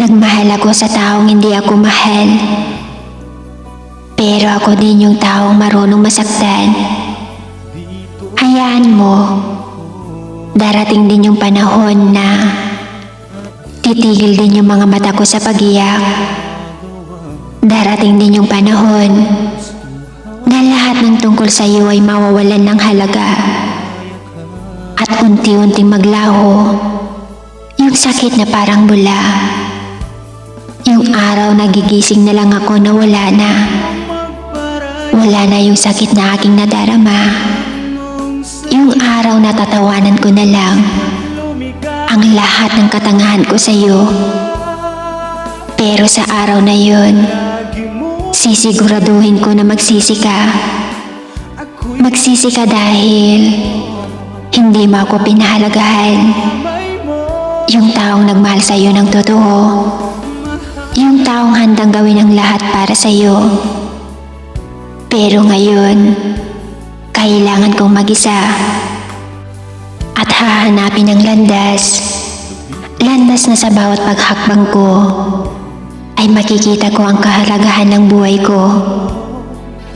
Nagmahal ako sa taong hindi ako mahal. Pero ako din yung taong marunong masaktan. Hayaan mo, darating din yung panahon na titigil din yung mga mata ko sa pagiyak. Darating din yung panahon na lahat ng tungkol sa iyo ay mawawalan ng halaga at unti-unting maglaho yung sakit na parang bula. Yung araw nagigising na lang ako na wala na. Wala na yung sakit na aking nadarama. Yung araw na tatawanan ko na lang ang lahat ng katangahan ko sa iyo. Pero sa araw na yun, sisiguraduhin ko na magsisi ka. Magsisi ka dahil hindi mo ako pinahalagahan. Yung taong nagmahal sa iyo ng totoo. Yung taong handang gawin ang lahat para sa iyo. Pero ngayon, kailangan kong mag-isa. At hahanapin ang landas. Landas na sa bawat paghakbang ko ay makikita ko ang kahalagahan ng buhay ko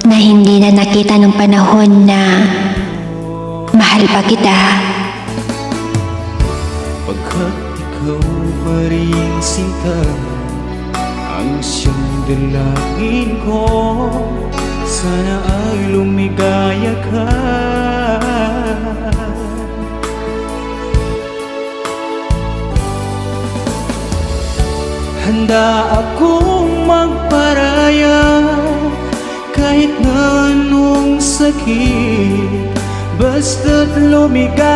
na hindi na nakita ng panahon na mahal pa kita. Pagkat ikaw pa rin sinta Ang siyang dalangin ko Sana ay lumigaya ka. Handa akong magparaya Kahit na anong sakit Basta't lumigaya